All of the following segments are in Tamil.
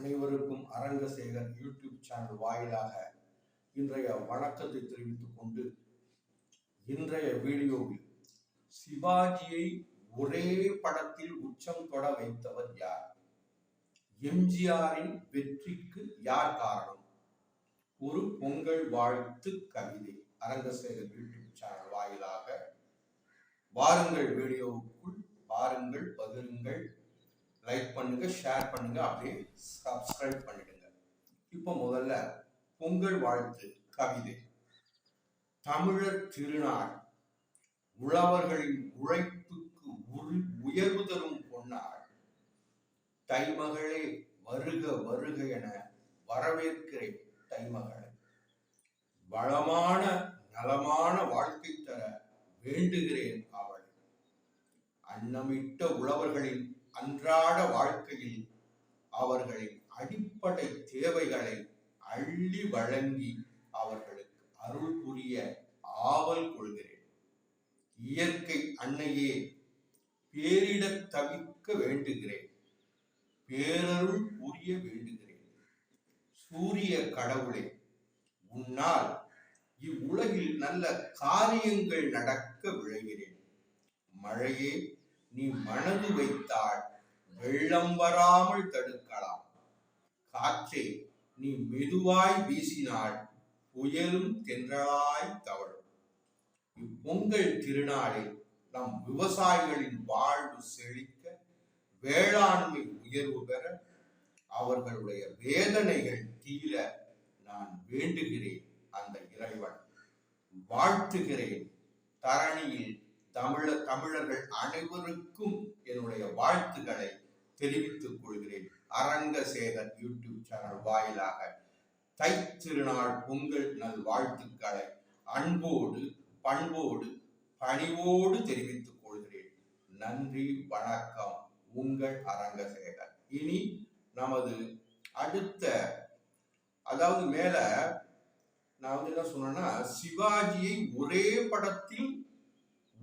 அனைவருக்கும் அரங்கசேகர் யூடியூப் சேனல் வாயிலாக இன்றைய வணக்கத்தை தெரிவித்துக் கொண்டு இன்றைய வீடியோவில் சிவாஜியை ஒரே படத்தில் உச்சம் தொட வைத்தவர் யார்? எம்ஜிஆரின் வெற்றிக்கு யார் காரணம்? ஒரு பொங்கல் வாழ்த்து கவிதை அரங்கசேகர் யூடியூப் சேனல் வாயிலாக வாருங்கள் வீடியோவுக்குள் பாருங்கள் பகிருங்கள். லைக் பண்ணுங்க ஷேர் பண்ணுங்க அப்படியே சப்ஸ்கிரைப் பண்ணிடுங்க. இப்போ முதல்ல பொங்கல் வாழ்த்து கவிதை. தமிழர் திருநாள் உழவர்களின் உழைப்புக்கு உயர்வு தரும் பொன்னாள். தைமகளே வருக வருக என வரவேற்கிறேன் தைமகளை. வளமான நலமான வாழ்க்கை தர வேண்டுகிறேன் அவள். அன்னமிட்ட உழவர்களின் அன்றாட வாழ்க்கையில் அவர்களின் அடிப்படை தேவைகளை அள்ளி வழங்கி அவர்களுக்கு அருள் புரிய ஆவல் கொள்கிறேன். இயற்கை அன்னையே பேரிடத் தவிர்க்க வேண்டுகிறேன். பேரருள் புரிய வேண்டுகிறேன். சூரிய கடவுளே உன்னால் இவ்வுலகில் நல்ல காரியங்கள் நடக்க விழைகிறேன். மழையே நீ மனது வைத்தால் வெள்ளம் வராமல் தடுக்கலாம். காற்றே நீ மெதுவாய் வீசினால் புயலும் தென்றலாய் தவழும். இப்பொங்கல் திருநாளில் நம் விவசாயிகளின் வாழ்வு செழிக்க வேளாண்மை உயர்வு பெற அவர்களுடைய வேதனைகள் தீர நான் வேண்டுகிறேன் அந்த இறைவன். வாழ்த்துகிறேன். தரணியில் தமிழ தமிழர்கள் அனைவருக்கும் என்னுடைய வாழ்த்துக்களை தெரிவித்துக் கொள்கிறேன். அரங்கசேகர் யூடியூப் சேனல் வாயிலாக தை திருநாள் பொங்கல் நல் வாழ்த்துக்களை அன்போடு பண்போடு பணிவோடு தெரிவித்துக் கொள்கிறேன். நன்றி வணக்கம். உங்கள் அரங்கசேகர். இனி நமது அடுத்த அதாவது மேல நான் வந்து என்ன சொன்னேன்னா சிவாஜியை ஒரே படத்தில்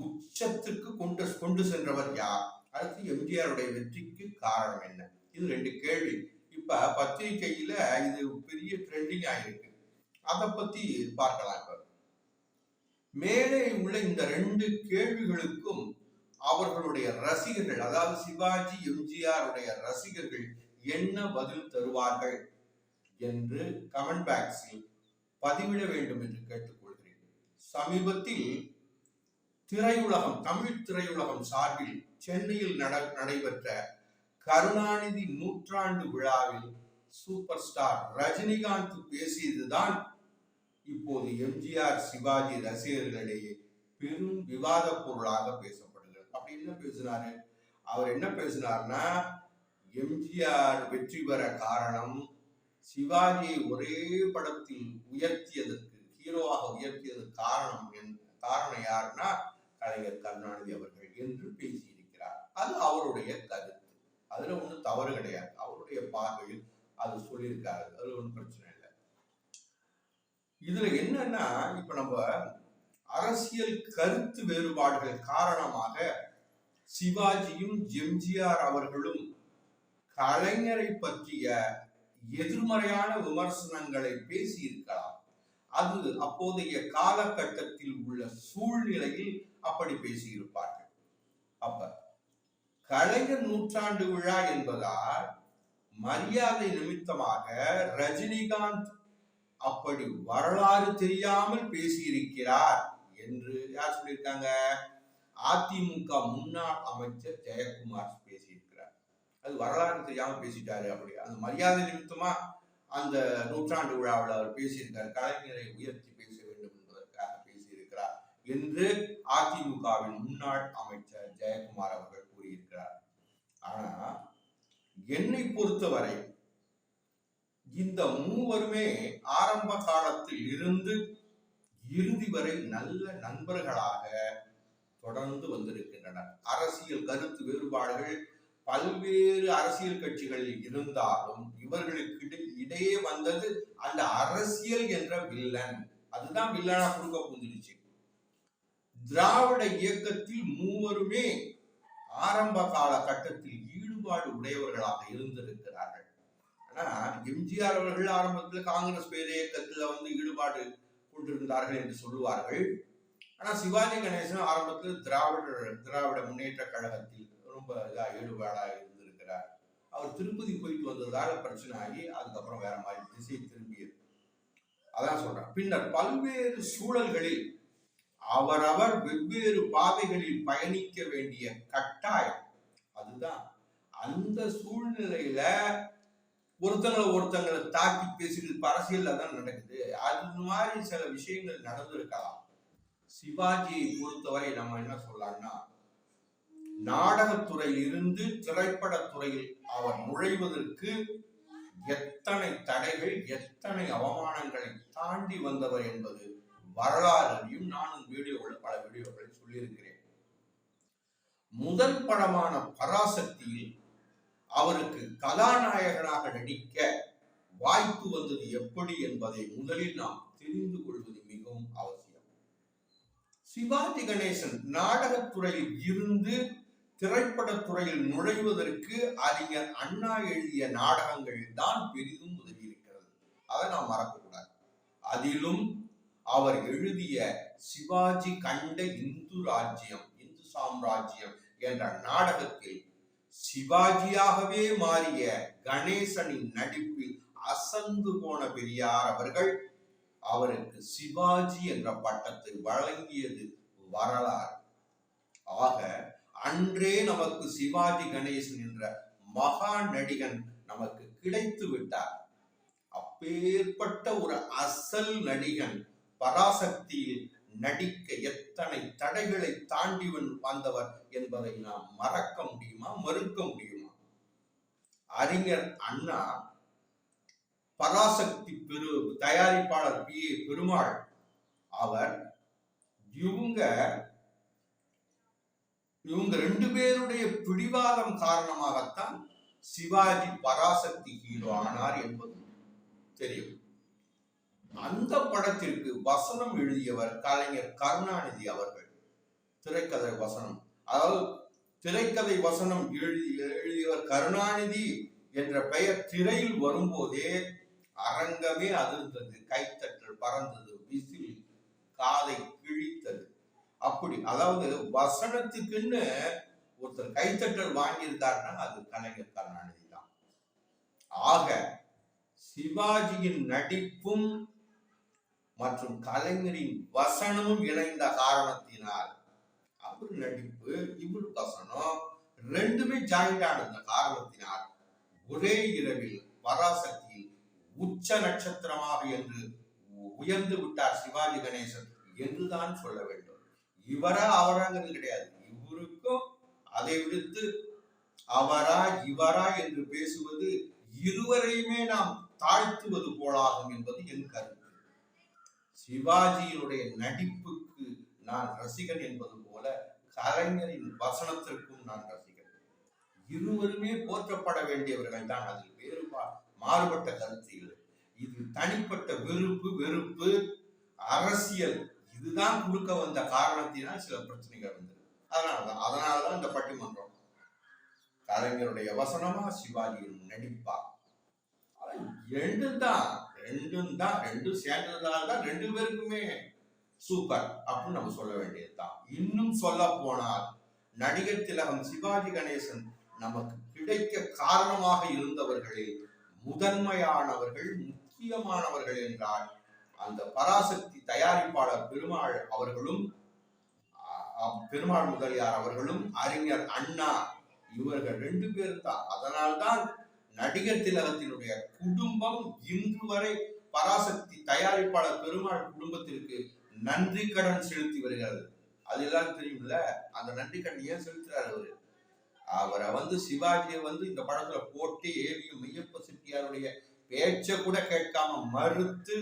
உச்சத்துக்கு கொண்டு கொண்டு சென்றவர் யார்? அடுத்து எம்ஜிஆருடைய வெற்றிக்கு காரணம் என்ன? இது ரெண்டு கேள்வி. இப்ப பத்திரிகையில இது பெரிய ட்ரெண்டிங் ஆயிருக்கு. அதை பத்தி பார்க்கலாம் இப்ப. மேலே உள்ள இந்த ரெண்டு கேள்விகளுக்கும் அவர்களுடைய ரசிகர்கள் அதாவது சிவாஜி எம்ஜிஆருடைய ரசிகர்கள் என்ன பதில் தருவார்கள் என்று கமெண்ட் பாக்ஸில் பதிவிட வேண்டும் என்று கேட்டுக்கொள்கிறேன். சமீபத்தில் திரையுலகம் தமிழ் திரையுலகம் சார்பில் சென்னையில் நட- நடைபெற்ற கருணாநிதி நூற்றாண்டு விழாவில் சூப்பர் ஸ்டார் ரஜினிகாந்த் பேசியதுதான் இப்போது எம்ஜிஆர் சிவாஜி ரசிகர்களிடையே பெரும் விவாத பொருளாக பேசப்படுகிறது. அப்படி என்ன பேசினாரு? அவர் என்ன பேசினார்னா எம்ஜிஆர் வெற்றி பெற காரணம் சிவாஜியை ஒரே படத்தில் உயர்த்தியதற்கு ஹீரோவாக உயர்த்தியதற்கு காரணம் என்- காரணம் யாருன்னா கலைஞர் கருணாநிதி அவர்கள் என்று பேசியிருக்கிறார். அது அவருடைய கருத்து. அதுல ஒண்ணும் தவறு கிடையாது. அவருடைய பார்வையில் அது சொல்லியிருக்காரு. அதுல ஒன்றும் பிரச்சனை இல்லை. இதுல என்னன்னா இப்ப நம்ம அரசியல் கருத்து வேறுபாடுகள் காரணமாக சிவாஜியும் எம்ஜிஆர் அவர்களும் கலைஞரை பற்றிய எதிர்மறையான விமர்சனங்களை பேசியிருக்கலாம். அது அப்போதைய காலகட்டத்தில் உள்ள சூழ்நிலையில் அப்படி பேசியிருப்பார்கள். அப்ப கலைஞர் நூற்றாண்டு விழா என்பதால் மரியாதை நிமித்தமாக ரஜினிகாந்த் அப்படி வரலாறு தெரியாமல் பேசியிருக்கிறார் என்று யார் சொல்லியிருக்காங்க? அதிமுக முன்னாள் அமைச்சர் ஜெயக்குமார் பேசியிருக்கிறார். அது வரலாறு தெரியாமல் பேசிட்டாரு அப்படி. அந்த மரியாதை நிமித்தமா அந்த நூற்றாண்டு விழாவில் அவர் பேசியிருக்கார் கலைஞரை உயர்த்தி பேச வேண்டும் என்பதற்காக பேசியிருக்கிறார் என்று அதிமுகவின் முன்னாள் அமைச்சர் ஜெயக்குமார் அவர்கள் கூறியிருக்கிறார். ஆனா என்னை பொறுத்தவரை இந்த மூவருமே ஆரம்ப காலத்தில் இருந்து இறுதி வரை நல்ல நண்பர்களாக தொடர்ந்து வந்திருக்கின்றனர். அரசியல் கருத்து வேறுபாடுகள் பல்வேறு அரசியல் கட்சிகளில் இருந்தாலும் இவர்களுக்கு இடையே வந்தது அந்த அரசியல் என்ற வில்லன். அதுதான் வில்லனா கொடுக்க புந்துருச்சு திராவிட இயக்கத்தில் மூவருமே ஆரம்ப கால கட்டத்தில் ஈடுபாடு உடையவர்களாக இருந்திருக்கிறார்கள். ஆனா எம்ஜிஆர் அவர்கள் ஆரம்பத்தில் காங்கிரஸ் பேர இயக்கத்துல வந்து ஈடுபாடு கொண்டிருந்தார்கள் என்று சொல்லுவார்கள். ஆனா சிவாஜி கணேசன் ஆரம்பத்தில் திராவிட திராவிட முன்னேற்ற கழகத்தில் ரொம்ப இதாக ஈடுபாடாக இருந்திருக்கிறார். அவர் திருப்பதி போயிட்டு வந்ததால பிரச்சனை ஆகி அதுக்கப்புறம் வேற மாதிரி திசை திரும்பியது. அதான் சொல்றேன். பின்னர் பல்வேறு சூழல்களில் அவரவர் வெவ்வேறு பாதைகளில் பயணிக்க வேண்டிய கட்டாயம். அதுதான் அந்த சூழ்நிலையில ஒருத்தங்களை ஒருத்தங்களை தாக்கி பேசுகிறது அரசியல்ல தான் நடக்குது. அது மாதிரி சில விஷயங்கள் நடந்திருக்கலாம். சிவாஜியை பொறுத்தவரை நம்ம என்ன சொல்லலாம்னா நாடகத்துறையிலிருந்து திரைப்படத்துறையில் அவர் நுழைவதற்கு எத்தனை தடைகள் எத்தனை அவமானங்களை தாண்டி வந்தவர் என்பது வரலாறையும் நானும் வீடியோவில் பல வீடியோக்களை சொல்லியிருக்கிறேன். முதல் படமான பராசக்தியில் அவருக்கு கதாநாயகனாக நடிக்க வாய்ப்பு வந்தது எப்படி என்பதை முதலில் நாம் தெரிந்து கொள்வது மிகவும் அவசியம். சிவாஜி கணேசன் நாடகத்துறையில் இருந்து திரைப்படத்துறையில் நுழைவதற்கு அறிஞர் அண்ணா எழுதிய நாடகங்கள் தான் பெரிதும் உதவி இருக்கிறது அதை நாம் மறக்கக்கூடாது. அதிலும் அவர் எழுதிய சிவாஜி கண்ட இந்து ராஜ்யம் இந்து சாம்ராஜ்யம் என்ற நாடகத்தில் சிவாஜியாகவே மாறிய கணேசனின் நடிப்பில் அசந்து போன பெரியார் அவர்கள் அவருக்கு சிவாஜி என்ற பட்டத்தை வழங்கியது வரலாறு. ஆக அன்றே நமக்கு சிவாஜி கணேசன் என்ற மகா நடிகன் நமக்கு கிடைத்து விட்டார். அப்பேற்பட்ட ஒரு அசல் நடிகன் பராசக்தியில் நடிக்க எத்தனை தடைகளை தாண்டி வந்தவர் என்பதை நாம் மறக்க முடியுமா மறுக்க முடியுமா? அறிஞர் அண்ணா பராசக்தி பெரு தயாரிப்பாளர் பி. ஏ. பெருமாள் அவர் இவங்க இவங்க ரெண்டு பேருடைய பிடிவாதம் காரணமாகத்தான் சிவாஜி பராசக்தி ஹீரோ ஆனார் என்பது தெரியும். அந்த படத்திற்கு வசனம் எழுதியவர் கலைஞர் கருணாநிதி அவர்கள். திரைக்கதை வசனம். அதாவது திரைக்கதை வசனம் எழுதி எழுதியவர் கருணாநிதி என்ற பெயர் திரையில் வரும்போதே அரங்கமே அதிர்ந்தது கைத்தட்டல் பறந்தது விசில் காதை அப்படி. அதாவது வசனத்துக்குன்னு ஒருத்தர் கைத்தட்டல் வாங்கியிருக்காருன்னா அது கலைஞர் கருணாநிதி தான் ஆக சிவாஜியின் நடிப்பும் மற்றும் கலைஞரின் வசனமும் இணைந்த காரணத்தினால் அவர் நடிப்பு இவர் வசனம் ரெண்டுமே ஜாயிண்ட் ஆனது காரணத்தினால் ஒரே இரவில் பராசக்தியில் உச்ச நட்சத்திரமாக என்று உயர்ந்து விட்டார் சிவாஜி கணேசன். என்றுதான் சொல்ல வேண்டும். இவரா அவராங்கிறது கிடையாது. இவருக்கும் அதை விடுத்து அவரா இவரா என்று பேசுவது இருவரையுமே நாம் தாழ்த்துவது போலாகும் என்பது என் கருத்து. சிவாஜியினுடைய நடிப்புக்கு நான் ரசிகன் என்பது போல கலைஞரின் வசனத்திற்கும் நான் ரசிகன். இருவருமே போற்றப்பட வேண்டியவர்கள் தான் அதில் வேறுபா மாறுபட்ட கருத்து இது தனிப்பட்ட வெறுப்பு வெறுப்பு அரசியல். இதுதான் குறுக்க வந்த காரணத்தினால் சில பிரச்சனைகள் வந்தது. அதனாலதான் அதனாலதான் இந்த பட்டிமன்றம். கலைஞருடைய வசனமா சிவாஜியின் நடிப்பா? ரெண்டும் தான் ரெண்டும் தான் ரெண்டும் சேர்ந்ததால் தான் ரெண்டு பேருக்குமே சூப்பர் அப்படின்னு நம்ம சொல்ல வேண்டியதுதான். இன்னும் சொல்ல போனால் நடிகர் திலகம் சிவாஜி கணேசன் நமக்கு கிடைக்க காரணமாக இருந்தவர்களில் முதன்மையானவர்கள் முக்கியமானவர்கள் என்றால் அந்த பராசக்தி தயாரிப்பாளர் பெருமாள் அவர்களும் பெருமாள் முதலியார் அவர்களும் அறிஞர் அண்ணா இவர்கள் ரெண்டு பேரும் தான். அதனால்தான் நடிகர் திலகத்தினுடைய குடும்பம் இன்று வரை பராசக்தி தயாரிப்பாளர் பெருமாள் குடும்பத்திற்கு நன்றி கடன் செலுத்தி வருகிறது. அது எல்லாரும் தெரியும்ல? அந்த நன்றி கடன் ஏன் செலுத்துறாரு அவரு? அவரை வந்து சிவாஜியை வந்து இந்த படத்துல போட்டு ஏவியும் மெய்யப்ப செட்டியாருடைய பேச்ச கூட கேட்காம மறுத்து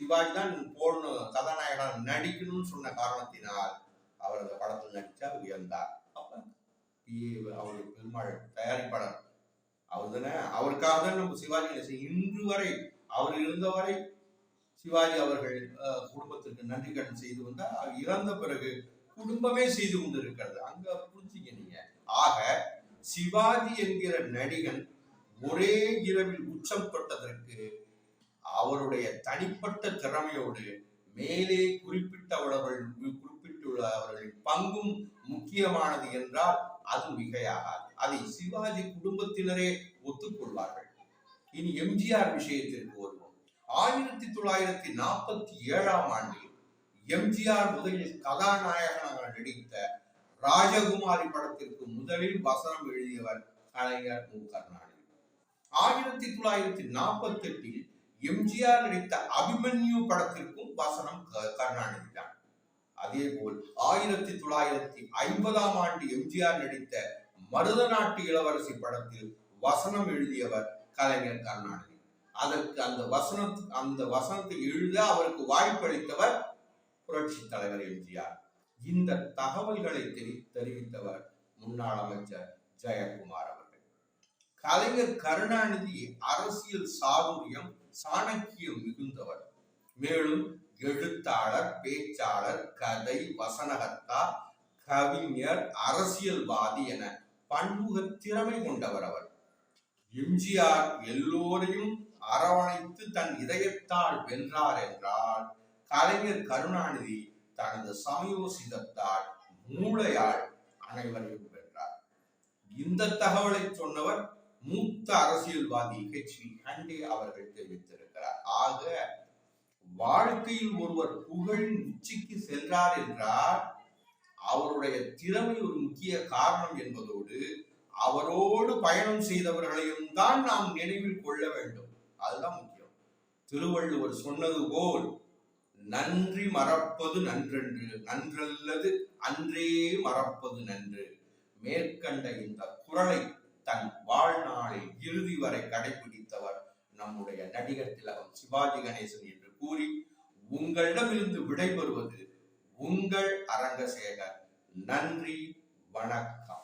சிவாஜி தான் போடணும் கதாநாயகனாக நடிக்கணும்னு சொன்ன காரணத்தினால் அவர் அந்த படத்தில் நடிச்சா உயர்ந்தார். அப்போ அவர் பெருமாள் தயாரிப்பாளர். அவர் தானே அவருக்காக தான் நம்ம சிவாஜி கணேசன் இன்று வரை அவர் இருந்த வரை சிவாஜி அவர்கள் குடும்பத்திற்கு நன்றி கடன் செய்து வந்தார். அவர் இறந்த பிறகு குடும்பமே செய்து கொண்டிருக்கிறது. அங்க புரிஞ்சுங்க நீங்க. ஆக சிவாஜி என்கிற நடிகன் ஒரே இரவில் உச்சம் தொட்டதற்கு அவருடைய தனிப்பட்ட திறமையோடு மேலே குறிப்பிட்டவர்கள் குறிப்பிட்டுள்ள அவர்களின் பங்கும் முக்கியமானது என்றால் அது மிகையாகாது. அதை சிவாஜி குடும்பத்தினரே ஒத்துக்கொள்வார்கள். இனி எம்ஜிஆர் விஷயத்திற்கு வருவோம். ஆயிரத்தி தொள்ளாயிரத்தி நாற்பத்தி ஏழாம் ஆண்டில் எம்ஜிஆர் முதலில் கதாநாயகனாக நடித்த ராஜகுமாரி படத்திற்கு முதலில் வசனம் எழுதியவர் கலைஞர் மு கருணாநிதி. ஆயிரத்தி தொள்ளாயிரத்தி நாற்பத்தி எட்டில் எம்ஜிஆர் நடித்த அபிமன்யு படத்திற்கும் வசனம் க- கருணாநிதி தான் அதே போல் ஆயிரத்தி தொள்ளாயிரத்தி ஐம்பதாம் ஆண்டு எம்ஜிஆர் நடித்த மருத நாட்டு இளவரசி படத்தில் வசனம் எழுதியவர் கலைஞர் கருணாநிதி. அதற்கு அந்த வசனம் அந்த வசனத்தை எழுத அவருக்கு வாய்ப்பளித்தவர் புரட்சி தலைவர் எம்ஜிஆர். இந்த தகவல்களை தெரி- தெரிவித்தவர் முன்னாள் அமைச்சர் ஜெயக்குமார் அவர்கள். கலைஞர் கருணாநிதி அரசியல் சாதுரியம் சாணக்கியம் மிகுந்தவர். மேலும் எழுத்தாளர் பேச்சாளர் கதை வசனகர்த்தா கவிஞர் அரசியல்வாதி என பன்முக திறமை கொண்டவர் அவர். எம்ஜிஆர் எல்லோரையும் அரவணைத்து தன் இதயத்தால் வென்றார் என்றால் கலைஞர் கருணாநிதி தனது சமயோசிதத்தால் மூளையால் அனைவரையும் வென்றார். இந்த தகவலை சொன்னவர் மூத்த அரசியல்வாதி ஹெச் வி ஹண்டே அவர்கள் தெரிவித்திருக்கிறார். ஆக வாழ்க்கையில் ஒருவர் புகழின் உச்சிக்கு சென்றார் என்றால் அவருடைய திறமை ஒரு முக்கிய காரணம் என்பதோடு அவரோடு பயணம் செய்தவர்களையும் தான் நாம் நினைவில் கொள்ள வேண்டும். அதுதான் முக்கியம். திருவள்ளுவர் சொன்னது போல் நன்றி மறப்பது நன்றென்று நன்றல்லது அன்றே மறப்பது நன்று. மேற்கண்ட இந்த குரலை தன் வரை கடைபிடித்தவர் நம்முடைய நடிகர் திலகம் சிவாஜி கணேசன் என்று கூறி உங்களிடமிருந்து விடைபெறுவது உங்கள் அரங்கசேகர். நன்றி வணக்கம்.